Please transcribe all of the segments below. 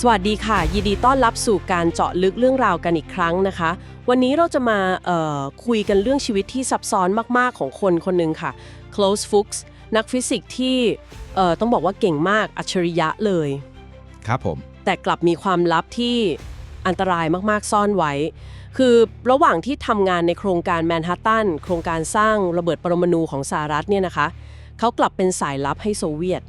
สวัสดีค่ะ ยินดีต้อนรับสู่การเจาะลึกเรื่องราวกันอีกครั้งนะคะ วันนี้เราจะมาเอ่อคุยกันเรื่องชีวิตที่ซับซ้อนมาก ๆ ของคนคนหนึ่งค่ะ Close Fuchs นักฟิสิกส์ที่เอ่อต้องบอกว่าเก่งมากอัจฉริยะเลย ครับผม แต่กลับมีความลับที่อันตรายมาก ๆ ซ่อนไว้ คือระหว่างที่ทำงานในโครงการแมนฮัตตันโครงการสร้างระเบิดปรมาณูของสหรัฐเนี่ยนะคะ เขากลับเป็นสายลับให้โซเวียต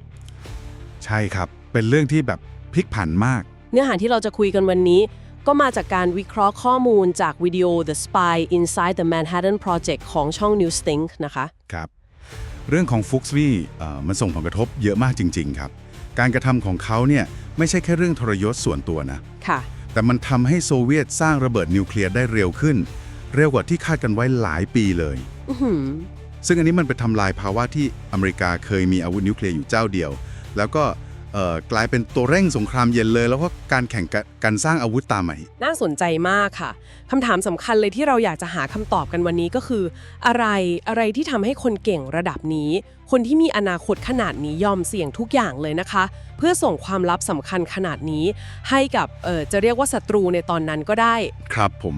ใช่ครับ เป็นเรื่องที่แบบ พลิกผันมาก เนื้อหาที่เราจะคุยกันวันนี้ ก็มาจากการวิเคราะห์ข้อมูลจากวิดีโอ The Spy Inside the Manhattan Project ของช่อง Newstink นะคะ ครับ เรื่องของฟุกซ์วีมันส่งผลกระทบเยอะมากจริง ๆ ครับ การกระทำของเขาเนี่ยไม่ใช่แค่เรื่องทรยศส่วนตัวนะ ค่ะ แต่มันทำให้โซเวียตสร้างระเบิดนิวเคลียร์ได้เร็วขึ้น เร็วกว่าที่คาดกันไว้หลายปีเลย อื้อหือซึ่งอันนี้มันไปทำลายภาวะที่อเมริกาเคยมีอาวุธนิวเคลียร์อยู่เจ้าเดียว แล้วก็เอ่อ กลายเป็นตัวเร่งสงครามเย็นเลย แล้วก็การแข่งกันการสร้างอาวุธตามมาอีกน่าสนใจมากค่ะคำถามสำคัญเลยที่เราอยากจะหาคำตอบกันวันนี้ก็คือ อะไรอะไรที่ทำให้คนเก่งระดับนี้ คนที่มีอนาคตขนาดนี้ยอมเสี่ยงทุกอย่างเลยนะคะ เพื่อส่งความลับสำคัญขนาดนี้ ให้กับเออจะเรียกว่าศัตรูในตอนนั้นก็ได้ ครับผม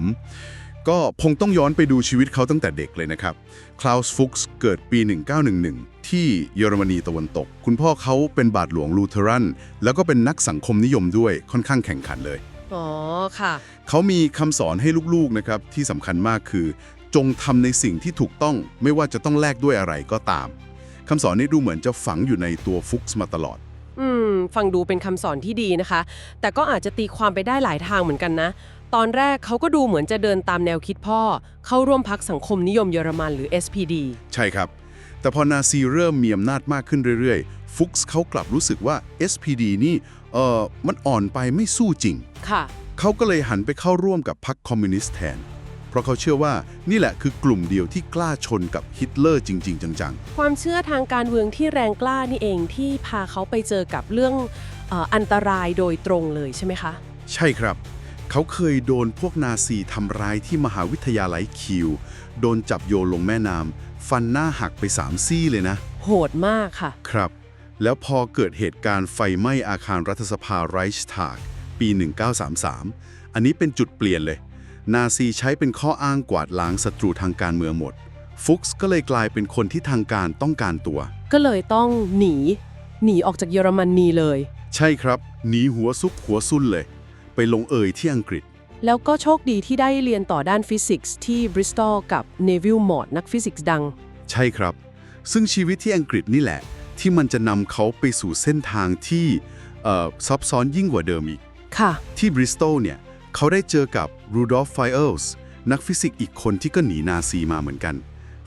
ก็คงต้องย้อนไปดูชีวิตเขาตั้งแต่เด็กเลยนะครับคลาวส์ฟุกส์เกิดปี 1911 ที่เยอรมนีตะวันตก คุณพ่อเขาเป็นบาทหลวงลูเทอรัน แล้วก็เป็นนักสังคมนิยมด้วยค่อนข้างแข่งขันเลย อ๋อ ค่ะ เขามีคำสอนให้ลูกๆนะครับที่สำคัญมากคือ จงทำในสิ่งที่ถูกต้องไม่ว่าจะต้องแลกด้วยอะไรก็ตามคำสอนนี้ดูเหมือนจะฝังอยู่ในตัวฟุกส์มาตลอด อืม ฟังดูเป็นคำสอนที่ดีนะคะ แต่ก็อาจจะตีความไปได้หลายทางเหมือนกันนะ ตอนแรกเขาก็ดูเหมือนจะเดินตามแนวคิดพ่อ เข้าร่วมพักสังคมนิยมเยอรมันหรือ SPD ใช่ครับ แต่พอนาซีเริ่มมีอำนาจมากขึ้นเรื่อยๆ ฟุกส์เขากลับรู้สึกว่า SPD นี่เออมันอ่อนไปไม่สู้จริง ค่ะ เขาก็เลยหันไปเข้าร่วมกับพรรคคอมมิวนิสต์แทน เพราะเขาเชื่อว่านี่แหละคือกลุ่มเดียวที่กล้าชนกับฮิตเลอร์จริง ๆ จังความเชื่อทางการเมืองที่แรงกล้านี่เองที่พาเขาไปเจอกับเรื่องเอออันตรายโดยตรงเลยใช่ไหมคะ ๆ ใช่ครับ เขาเคยโดนพวกนาซีทำร้ายที่มหาวิทยาลัยคิว โดนจับโยนลงแม่น้ำ ฟันหน้าหักไปสามซี่เลยนะ โหดมากค่ะ ครับ แล้วพอเกิดเหตุการณ์ไฟไหม้อาคารรัฐสภาไรช์ทากปี 1933 อันนี้เป็นจุดเปลี่ยนเลย นาซีใช้เป็นข้ออ้างกวาดล้างศัตรูทางการเมืองหมด ฟุกส์ก็เลยกลายเป็นคนที่ทางการต้องการตัว ก็เลยต้องหนี หนีออกจากเยอรมนีเลย ใช่ครับ หนีหัวซุกหัวซุนเลย ไปลงเอยที่อังกฤษ แล้วก็โชคดีที่ได้เรียนต่อด้านฟิสิกส์ที่บริสตอลกับเนวิลมอร์ดนักฟิสิกส์ดัง ใช่ครับ ซึ่งชีวิตที่อังกฤษนี่แหละ ที่มันจะนำเขาไปสู่เส้นทางที่เอ่อซับซ้อนยิ่งกว่าเดิมอีก ค่ะ ที่บริสตอลเนี่ย เขาได้เจอกับรูดอล์ฟไฟเอลส์นักฟิสิกส์อีกคนที่ก็หนีนาซีมาเหมือนกัน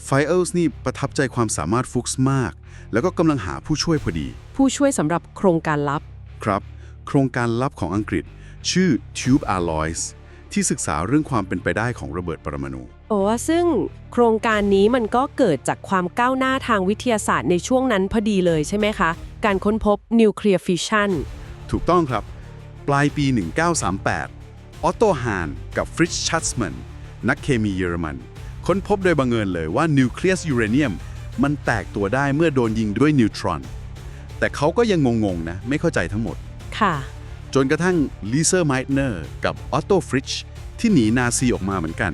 ไฟเอลส์นี่ประทับใจความสามารถฟุกส์มาก แล้วก็กำลังหาผู้ช่วยพอดี ผู้ช่วยสำหรับโครงการลับ ครับ โครงการลับของอังกฤษ ชื่อ Tube Alloys ที่ศึกษาเรื่องความเป็นไปได้ของระเบิดปรมาณูโอ้ซึ่งโครงการนี้มันก็เกิดจากความก้าวหน้าทางวิทยาศาสตร์ในช่วงนั้นพอดีเลยใช่ไหมคะ การค้นพบนิวเคลียร์ฟิชชันถูกต้องครับ ปลายปี 1938 ออตโตฮานกับฟริชชัตส์แมนนักเคมีเยอรมัน ค้นพบโดยบังเอิญเลยว่านิวเคลียสยูเรเนียมมันแตกตัวได้เมื่อโดนยิงด้วยนิวตรอน แต่เขาก็ยังงงๆนะ ไม่เข้าใจทั้งหมด ค่ะ จนกระทั่งลีเซอร์ไมเนอร์กับออตโตฟริชที่หนีนาซีออกมาเหมือนกัน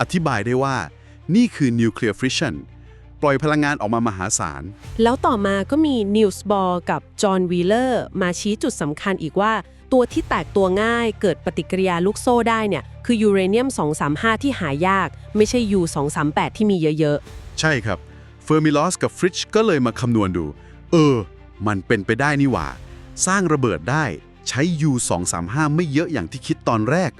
อธิบายได้ว่านี่คือนิวเคลียร์ฟิชชันปล่อยพลังงานออกมามหาศาล แล้วต่อมาก็มีนิวส์บอลกับจอห์นวีเลอร์มาชี้จุดสำคัญอีกว่า ตัวที่แตกตัวง่ายเกิดปฏิกิริยาลูกโซ่ได้เนี่ย คือยูเรเนียม 235 ที่หายาก ไม่ใช่ยู238 ที่มีเยอะใช่ครับ เฟอร์มิลอสกับฟริชก็เลยมาคำนวณดู เออ มันเป็นไปได้นี่หว่า สร้างระเบิดได้ ใช้ U235 ไม่เยอะอย่างที่คิดตอนแรก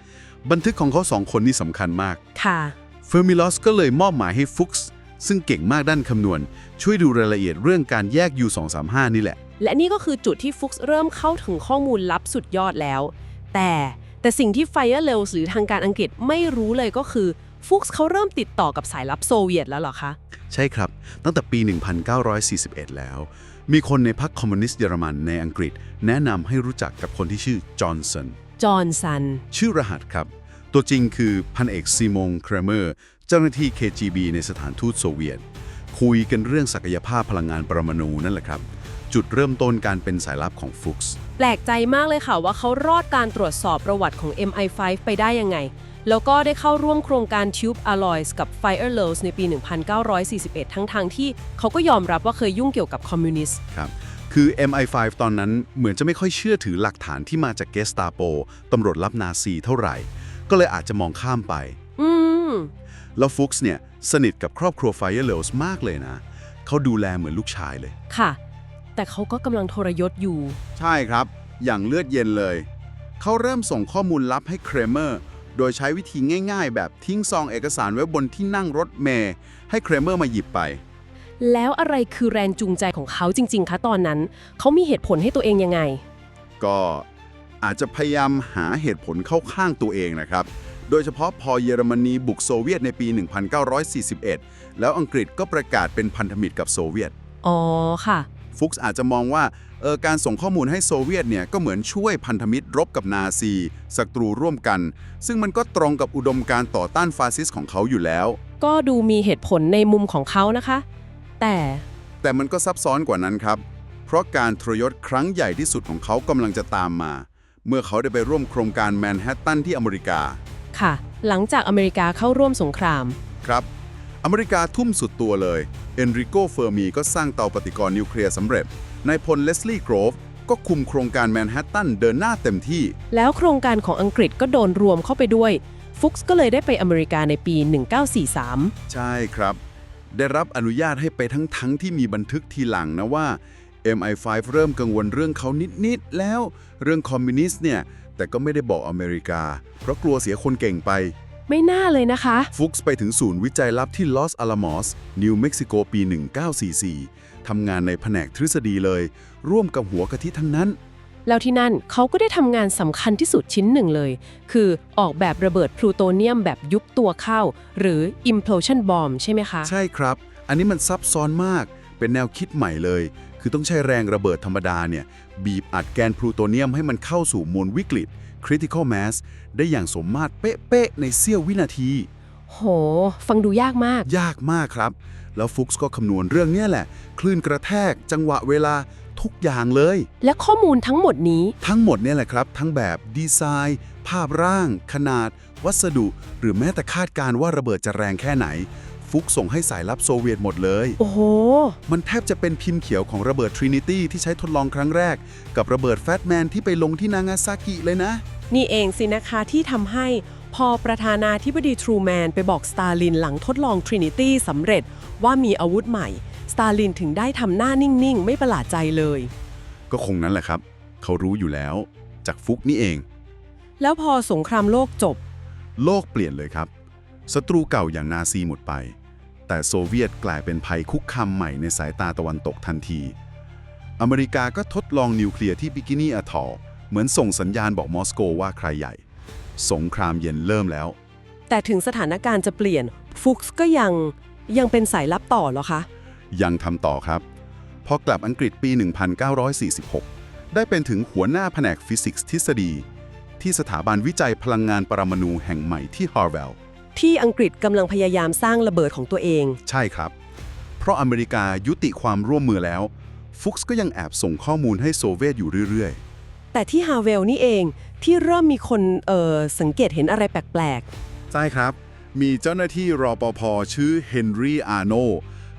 บันทึกของเขาสองคนนี่สำคัญมากๆค่ะเฟอร์มิลอสก็เลยมอบหมายให้ฟุกส์ซึ่งเก่งมากด้านคำนวณ ช่วยดูรายละเอียดเรื่องการแยก U235 นี่แหละ และนี่ก็คือจุดที่ฟุกส์เริ่มเข้าถึงข้อมูลลับสุดยอดแล้ว แต่แต่สิ่งที่ไฟเออร์เลลหรือทางการอังกฤษไม่รู้เลยก็คือ ฟุกส์เขาเริ่มติดต่อกับสายลับโซเวียตแล้วเหรอคะ ใช่ครับ ตั้งแต่ปี 1941 แล้ว มีคนในพรรคคอมมิวนิสต์เยอรมันในอังกฤษ แนะนำให้รู้จักกับคนที่ชื่อจอห์นสัน จอห์นสัน ชื่อรหัสครับ ตัวจริงคือพันเอกซีมงเครเมอร์ เจ้าหน้าที่ KGB ในสถานทูตโซเวียต คุยกันเรื่องศักยภาพพลังงานปรมาณูนั่นแหละครับจุดเริ่มต้นการเป็นสายลับของฟุกส์แปลกใจมากเลยค่ะว่าเขารอดการตรวจสอบประวัติของ MI5 ไปได้ยังไง แล้วก็ได้เข้าร่วมโครงการ Tube Alloys กับ Fire l o w s ในปี 1941 ทั้งทางๆที่เขาก็ยอมรับว่าเคยยุ่งเกี่ยวกับคอมมิวนิสต์ครับคือ MI5 ตอนนั้นเหมือนจะไม่ค่อยเชื่อถือหลักฐานที่มาจากเกสตาโปตำรวจลับนาซีเท่าไหร่ ก็เลยอาจจะมองข้ามไป อืมแล้วฟุกส์เนี่ยสนิทกับครอบครัวไฟเออร์เลสมากเลยนะ เขาดูแลเหมือนลูกชายเลย ค่ะ แต่เขาก็กำลังทรยศอยู่ ใช่ครับ อย่างเลือดเย็นเลย เขาเริ่มส่งข้อมูลลับให้เครเมอร์ โดยใช้วิธีง่ายๆ แบบทิ้งซองเอกสารไว้บนที่นั่งรถเมย์ให้เครเมอร์มาหยิบไป แล้วอะไรคือแรงจูงใจของเขาจริง ๆ คะตอนนั้น เขามีเหตุผลให้ตัวเองยังไง ก็อาจจะพยายามหาเหตุผลเข้าข้างตัวเองนะครับ โดยเฉพาะพอเยอรมนีบุกโซเวียตในปี 1941 แล้วอังกฤษก็ประกาศเป็นพันธมิตรกับโซเวียต อ๋อค่ะ ฟุกส์อาจจะมองว่า เออการส่งข้อมูลให้โซเวียตเนี่ยก็เหมือนช่วยพันธมิตรรบกับนาซีศัตรูร่วมกัน ซึ่งมันก็ตรงกับอุดมการณ์ต่อต้านฟาสซิสต์ของเขาอยู่แล้ว ก็ดูมีเหตุผลในมุมของเขานะคะ แต่แต่มันก็ซับซ้อนกว่านั้นครับ เพราะการทรยศครั้งใหญ่ที่สุดของเขากำลังจะตามมา เมื่อเขาได้ไปร่วมโครงการแมนฮัตตันที่อเมริกา ค่ะ หลังจากอเมริกาเข้าร่วมสงคราม ครับ อเมริกาทุ่มสุดตัวเลย เอนริโกเฟอร์มีก็สร้างเตาปฏิกรณ์นิวเคลียร์สำเร็จ นายพลเลสลีย์โกรฟก็คุมโครงการแมนฮัตตันเดินหน้าเต็มที่ แล้วโครงการของอังกฤษก็โดนรวมเข้าไปด้วย ฟุกส์ก็เลยได้ไปอเมริกาในปี 1943 ใช่ครับ ได้รับอนุญาตให้ไปทั้งทั้งที่มีบันทึกทีหลังนะว่า MI5 เริ่มกังวลเรื่องเขานิด ๆ แล้ว เรื่องคอมมิวนิสต์เนี่ย แต่ก็ไม่ได้บอกอเมริกา เพราะกลัวเสียคนเก่งไป ไม่น่าเลยนะคะ ฟุกส์ไปถึงศูนย์วิจัยลับที่ลอสอาลามอสนิวเม็กซิโกปี 1944 ทำงานในแผนกทฤษฎีเลย ร่วมกับหัวกะทิทั้งนั้น แล้วที่นั่นเขาก็ได้ทำงานสำคัญที่สุดชิ้นหนึ่งเลย คือออกแบบระเบิดพลูโตเนียมแบบยุบตัวเข้า หรือ implosion bomb ใช่ไหมคะ ใช่ครับ อันนี้มันซับซ้อนมาก เป็นแนวคิดใหม่เลย คือต้องใช้แรงระเบิดธรรมดาเนี่ย บีบอัดแกนพลูโตเนียมให้มันเข้าสู่มวลวิกฤต critical mass ได้อย่างสมมาตรเป๊ะๆในเสี้ยววินาที โห ฟังดูยากมาก ยากมากครับ แล้วฟุกส์ก็คำนวณเรื่องเนี้ยแหละ คลื่นกระแทก จังหวะเวลาทุกอย่างเลย และข้อมูลทั้งหมดนี้ ทั้งหมดเนี่ยแหละครับ ทั้งแบบดีไซน์ ภาพร่าง ขนาด วัสดุ หรือแม้แต่คาดการณ์ว่าระเบิดจะแรงแค่ไหน ฟุกส่งให้สายลับโซเวียตหมดเลย โอ้โห มันแทบจะเป็นพิมพ์เขียวของระเบิด Trinity ที่ใช้ทดลองครั้งแรก กับระเบิดแฟตแมนที่ไปลงที่นางาซากิเลยนะ นี่เองสินะคะที่ทำให้ พอประธานาธิบดีทรูแมนไปบอกสตาลินหลังทดลอง Trinity สำเร็จว่ามีอาวุธใหม่ สตาลินถึงได้ทำหน้านิ่ง ๆ ไม่ประหลาดใจเลย ก็คงนั้นแหละครับ เขารู้อยู่แล้ว จากฟุกนี่เอง แล้วพอสงครามโลกจบ โลกเปลี่ยนเลยครับ ศัตรูเก่าอย่างนาซีหมดไป แต่โซเวียตกลายเป็นภัยคุกคามใหม่ในสายตาตะวันตกทันที อเมริกาก็ทดลองนิวเคลียร์ที่บิกินี่อะทอลเหมือนส่งสัญญาณบอกมอสโกว่าใครใหญ่ สงครามเย็นเริ่มแล้ว แต่ถึงสถานการณ์จะเปลี่ยนฟุกส์ก็ยังยังเป็นสายลับต่อเหรอคะ ยังทำต่อครับ พอกลับอังกฤษปี 1946 ได้เป็นถึงหัวหน้าแผนกฟิสิกส์ทฤษฎี ที่สถาบันวิจัยพลังงานปรมาณูแห่งใหม่ที่ฮาร์วาร์ดที่อังกฤษกำลังพยายามสร้างระเบิดของตัวเอง ใช่ครับ เพราะอเมริกายุติความร่วมมือแล้ว ฟุกส์ก็ยังแอบส่งข้อมูลให้โซเวียตอยู่เรื่อย แต่ที่ฮาเวลนี่เองที่เริ่มมีคนเอ่อสังเกตเห็นอะไรแปลกๆใช่ครับ มีเจ้าหน้าที่รอปภชื่อเฮนรี่อาร์โน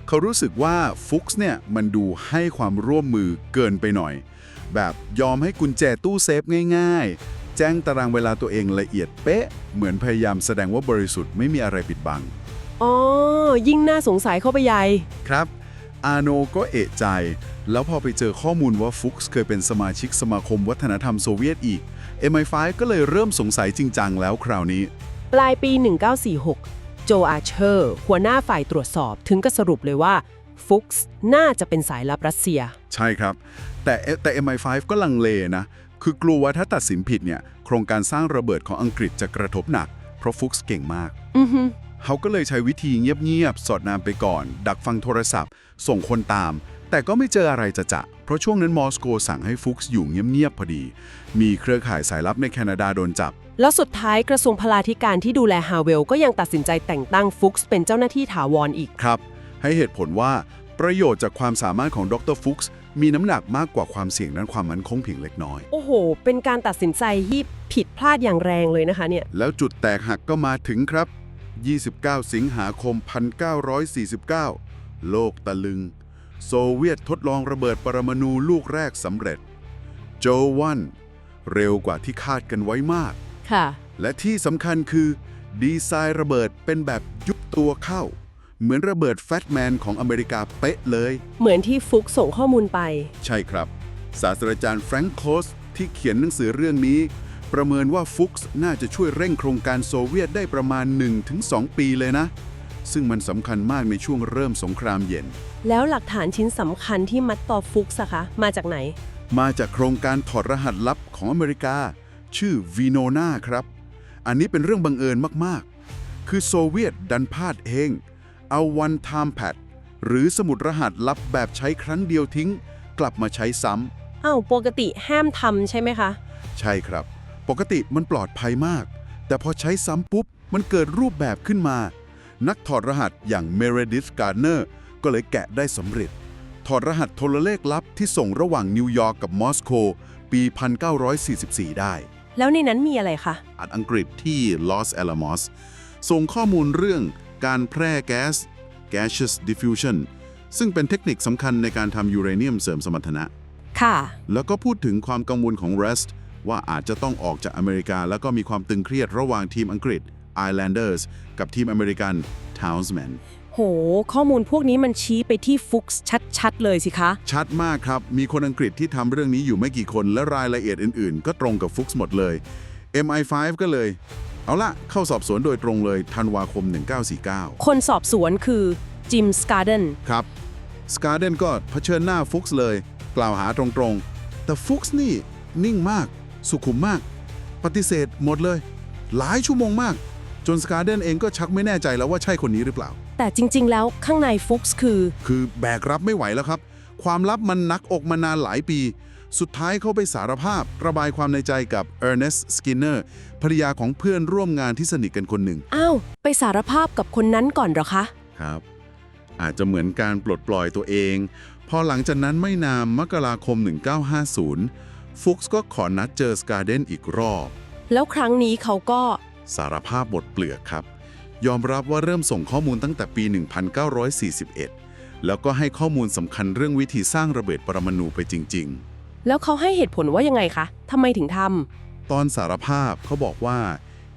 เขารู้สึกว่าฟุกส์เนี่ยมันดูให้ความร่วมมือเกินไปหน่อย แบบยอมให้กุญแจตู้เซฟง่ายๆ แจ้งตารางเวลาตัวเองละเอียดเป๊ะ เหมือนพยายามแสดงว่าบริสุทธิ์ไม่มีอะไรปิดบัง ๆ อ๋อ ยิ่งน่าสงสัยเข้าไปใหญ่ ครับ อาโนก็เอะใจ แล้วพอไปเจอข้อมูลว่าฟุกส์เคยเป็นสมาชิกสมาคมวัฒนธรรมโซเวียตอีก MI5 ก็เลยเริ่มสงสัยจริงจังแล้วคราวนี้ ปลายปี 1946 โจอาเชอร์ หัวหน้าฝ่ายตรวจสอบถึงก็สรุปเลยว่าฟุกส์น่าจะเป็นสายลับรัสเซีย ใช่ครับ แต่แต่ MI5 ก็ลังเลนะ คือกลัวว่าถ้าตัดสินผิดเนี่ย โครงการสร้างระเบิดของอังกฤษจะกระทบหนัก เพราะฟุกส์เก่งมากอือฮึเขาก็เลยใช้วิธีเงียบๆ สอดนามไปก่อน ดักฟังโทรศัพท์ ส่งคนตาม แต่ก็ไม่เจออะไรจะจะ เพราะช่วงนั้นมอสโกสั่งให้ฟุกส์อยู่เงียบๆพอดี มีเครือข่ายสายลับในแคนาดาโดนจับ แล้วสุดท้ายกระทรวงพลาธิการที่ดูแลฮาเวลก็ยังตัดสินใจแต่งตั้งฟุกส์เป็นเจ้าหน้าที่ถาวรอีก ครับ ให้เหตุผลว่าประโยชน์จากความสามารถของดรฟุกส์มีน้ำหนักมากกว่าความเสี่ยงด้านความมั่นคงเพียงเล็กน้อย โอ้โห เป็นการตัดสินใจที่ผิดพลาดอย่างแรงเลยนะคะเนี่ย แล้วจุดแตกหักก็มาถึงครับ 29 สิงหาคม 1949 โลกตะลึง โซเวียตทดลองระเบิดปรมาณูลูกแรกสำเร็จ โจวันเร็วกว่าที่คาดกันไว้มาก ค่ะ และที่สำคัญคือ ดีไซน์ระเบิดเป็นแบบยุบตัวเข้า เหมือนระเบิดแฟตแมนของอเมริกาเป๊ะเลย เหมือนที่ฟุกส่งข้อมูลไป ใช่ครับ ศาสตราจารย์แฟรงค์โคลสที่เขียนหนังสือเรื่องนี้ ประเมินว่าฟุกส์น่าจะช่วยเร่งโครงการโซเวียตได้ประมาณ 1-2 ปีเลยนะ ซึ่งมันสำคัญมากในช่วงเริ่มสงครามเย็น แล้วหลักฐานชิ้นสำคัญที่มัดต่อฟุกส์อะคะ มาจากไหน มาจากโครงการถอดรหัสลับของอเมริกา ชื่อวีโนนาครับ อันนี้เป็นเรื่องบังเอิญมากๆ คือโซเวียตดันพลาดเอง เอา one time pad หรือสมุดรหัสลับแบบใช้ครั้งเดียวทิ้ง กลับมาใช้ซ้ำอ้าวปกติห้ามทำใช่ไหมคะ ใช่ครับ ปกติมันปลอดภัยมาก แต่พอใช้ซ้ำปุ๊บ มันเกิดรูปแบบขึ้นมา นักถอดรหัสอย่างเมเรดิสการ์เนอร์ ก็เลยแกะได้สำเร็จ ถอดรหัสโทรเลขลับที่ส่งระหว่างนิวยอร์กกับมอสโก ปี 1944 ได้ แล้วในนั้นมีอะไรคะอัดอังกฤษที่ลอส a อ a มอสส่งข้อมูลเรื่องการแพร่แก๊ส gaseous diffusion ซึ่งเป็นเทคนิคสำคัญในการทำยูเรเนียมเสริมสมรรถนะ ค่ะ แล้วก็พูดถึงความกังวลของ REST ว่าอาจจะต้องออกจากอเมริกา แล้วก็มีความตึงเครียดระหว่างทีมอังกฤษ Islanders กับทีมอเมริกัน Townsmen โห ข้อมูลพวกนี้มันชี้ไปที่ฟุกส์ชัดๆ เลยสิคะ ชัดมากครับ มีคนอังกฤษที่ทำเรื่องนี้อยู่ไม่กี่คนและรายละเอียดอื่นๆ ก็ตรงกับฟุกส์หมดเลย MI5 ก็เลย เอาละเข้าสอบสวนโดยตรงเลยธันวาคม 1949 คนสอบสวนคือจิมสการ์เดนครับสกาเดนก็เผชิญหน้าฟุกส์เลย กล่าวหาตรงๆ แต่ฟุกส์นี่นิ่งมาก สุขุมมาก ปฏิเสธหมดเลย หลายชั่วโมงมาก จนสกาเดนเองก็ชักไม่แน่ใจแล้วว่าใช่คนนี้หรือเปล่า แต่จริง ๆ แล้วข้างในฟุกส์คือ คือแบกรับไม่ไหวแล้วครับ ความลับมันหนักอกมานานหลายปี สุดท้ายเขาไปสารภาพ ระบายความในใจกับเออร์เนสต์สกินเนอร์ภรรยาของเพื่อนร่วมงานที่สนิทกันคนหนึ่งอ้าว ไปสารภาพกับคนนั้นก่อนเหรอคะ ครับ อาจจะเหมือนการปลดปล่อยตัวเอง พอหลังจากนั้นไม่นานมกราคม 1950 ฟุกส์ก็ขอนัดเจอสกาเดนอีกรอบ แล้วครั้งนี้เขาก็สารภาพบทเปลือกครับ ยอมรับว่าเริ่มส่งข้อมูลตั้งแต่ปี 1941 แล้วก็ให้ข้อมูลสำคัญเรื่องวิธีสร้างระเบิดปรมาณูไปจริงแล้วเขาให้เหตุผลว่ายังไงคะทำไมถึงทๆตอนสารภาพเขาบอกว่า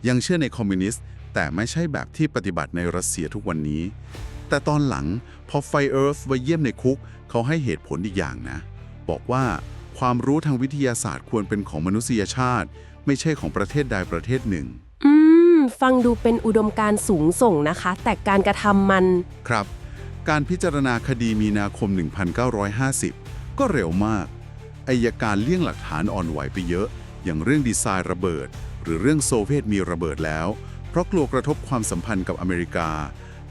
ยังเชื่อในคอมมิวนิสต์ แต่ไม่ใช่แบบที่ปฏิบัติในรัสเซียทุกวันนี้ แต่ตอนหลังพอไฟเอิร์ธมาเยี่ยมในคุก เขาให้เหตุผลอีกอย่างนะ บอกว่าความรู้ทางวิทยาศาสตร์ควรเป็นของมนุษยชาติ ไม่ใช่ของประเทศใดประเทศหนึ่งำอืม ฟังดูเป็นอุดมการณ์สูงส่งนะคะ แต่การกระทำมัน ครับ การพิจารณาคดีมีนาคม 1950 ก็เร็วมากอายการเลี่ยงหลักฐานอ่อนไหวไปเยอะ อย่างเรื่องดีไซน์ระเบิด หรือเรื่องโซเวียตมีระเบิดแล้ว เพราะกลัวกระทบความสัมพันธ์กับอเมริกา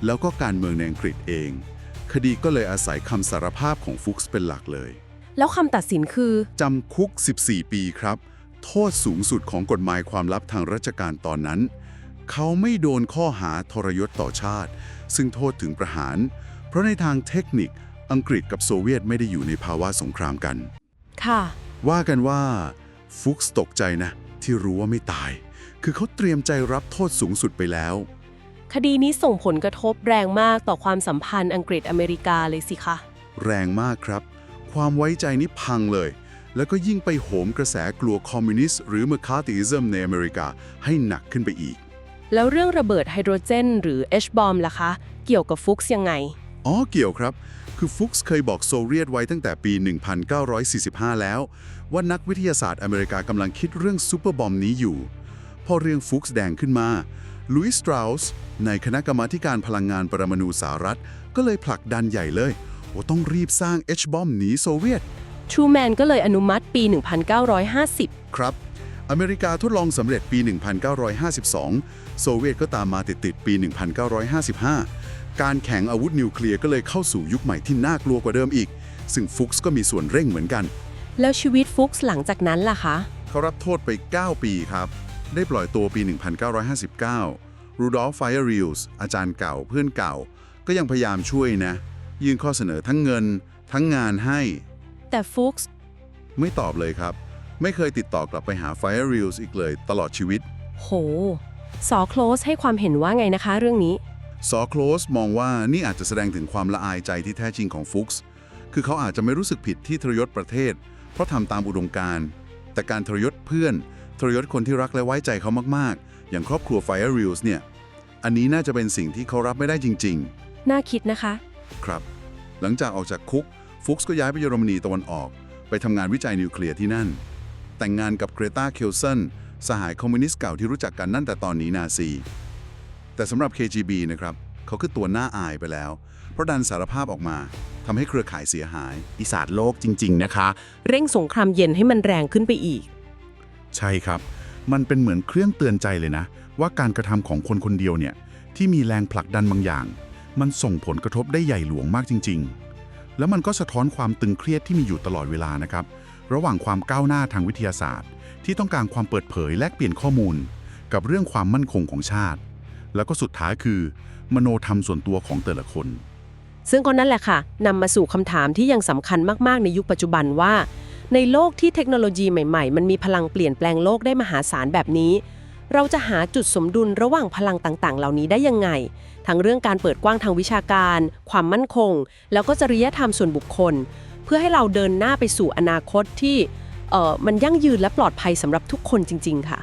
แล้วก็การเมืองในอังกฤษเอง คดีก็เลยอาศัยคำสารภาพของฟุกส์เป็นหลักเลยแล้วคำตัดสินคือจำคุก 14 ปีครับ โทษสูงสุดของกฎหมายความลับทางราชการตอนนั้น เขาไม่โดนข้อหาทรยศต่อชาติ ซึ่งโทษถึงประหาร เพราะในทางเทคนิคอังกฤษกับโซเวียตไม่ได้อยู่ในภาวะสงครามกัน ค่ะ ว่ากันว่าฟุกส์ตกใจนะ ที่รู้ว่าไม่ตาย คือเขาเตรียมใจรับโทษสูงสุดไปแล้ว คดีนี้ส่งผลกระทบแรงมากต่อความสัมพันธ์อังกฤษอเมริกาเลยสิคะ แรงมากครับ ความไว้ใจนี้พังเลย แล้วก็ยิ่งไปโหมกระแสกลัวคอมมิวนิสต์หรือม c คาร์ติซึมในอเมริกาให้หนักขึ้นไปอีก แล้วเรื่องระเบิดไฮโดรเจน หรือ H-bomb ล่ะคะ เกี่ยวกับฟุกส์ยังไง อ๋อเกี่ยวครับ คือฟุกส์เคยบอกโซเวียตไว้ตั้งแต่ปี 1945 แล้ว ว่านักวิทยาศาสตร์อเมริกากำลังคิดเรื่องซูเปอร์บอมนี้อยู่ พอเรื่องฟุกส์แดงขึ้นมาลุยส์สตราอุสในคณะกรรมาธิการพลังงานปรมาณูสหรัฐ ก็เลยผลักดันใหญ่เลยว่าต้องรีบสร้าง H-bomb หนีโซเวียต ทรูแมนก็เลยอนุมัติปี 1950 ครับ อเมริกาทดลองสำเร็จปี 1952 โซเวียตก็ตามมาติดๆปี 1955 การแข่งอาวุธนิวเคลียร์ก็เลยเข้าสู่ยุคใหม่ที่น่ากลัวกว่าเดิมอีก ซึ่งฟุกส์ก็มีส่วนเร่งเหมือนกัน แล้วชีวิตฟุกส์หลังจากนั้นล่ะคะ เขารับโทษไป 9 ปีครับ ได้ปล่อยตัวปี 1959 รูดอล์ฟไฟร์ริลส์อาจารย์เก่าเพื่อนเก่า ก็ยังพยายามช่วยนะ ยื่นข้อเสนอทั้งเงิน ทั้งงานให้ แต่ฟุกส์ไม่ตอบเลยครับ ไม่เคยติดต่อกลับไปหา Fire Reels อีกเลยตลอดชีวิต โห สอโคลสให้ความเห็นว่าไงนะคะเรื่องนี้ ซอโคลสมองว่านี่อาจจะแสดงถึงความละอายใจที่แท้จริงของฟุกส์คือเขาอาจจะไม่รู้สึกผิดที่ทรยศประเทศ เพราะทำตามอุดมการณ์ แต่การทรยศเพื่อน ทรยศคนที่รักและไว้ใจเขามากๆ อย่างครอบครัว Fire Reels เนี่ย อันนี้น่าจะเป็นสิ่งที่เขารับไม่ได้จริง น่าคิดนะคะ ๆ ครับ หลังจากออกจากคุก ฟุกส์ก็ย้ายไปเยอรมนีตะวันออก ไปทำงานวิจัยนิวเคลียร์ที่นั่น แต่งงานกับเกรตาเคลเซนสหายคอมมิวนิสต์เก่าที่รู้จักกันนั่นแต่ตอนนี้นาซี แต่สำหรับ KGB นะครับเขาคือตัวหน้าอายไปแล้ว เพราะดันสารภาพออกมาทำให้เครือข่ายเสียหายปีศาจโลกจริง ๆ นะคะ เร่งสงครามเย็นให้มันแรงขึ้นไปอีก ใช่ครับ มันเป็นเหมือนเครื่องเตือนใจเลยนะ ว่าการกระทำของคนคนเดียวเนี่ยที่มีแรงผลักดันบางอย่าง มันส่งผลกระทบได้ใหญ่หลวงมากจริง ๆ แล้วมันก็สะท้อนความตึงเครียดที่มีอยู่ตลอดเวลานะครับ ระหว่างความก้าวหน้าทางวิทยาศาสตร์ ที่ต้องการความเปิดเผยแลกเปลี่ยนข้อมูล กับเรื่องความมั่นคงของชาติ แล้วก็สุดท้ายคือ มโนธรรมส่วนตัวของแต่ละคน ซึ่งก็นั่นแหละค่ะนำมาสู่คำถามที่ยังสำคัญมากๆ ในยุคปัจจุบันว่า ในโลกที่เทคโนโลยีใหม่ๆ มันมีพลังเปลี่ยนแปลงโลกได้มหาศาลแบบนี้ เราจะหาจุดสมดุลระหว่างพลังต่างๆ เหล่านี้ได้ยังไง ทั้งเรื่องการเปิดกว้างทางวิชาการ ความมั่นคง แล้วก็จริยธรรมส่วนบุคคล เพื่อให้เราเดินหน้าไปสู่อนาคตที่มันยั่งยืนและปลอดภัยสำหรับทุกคนจริง ๆ ค่ะ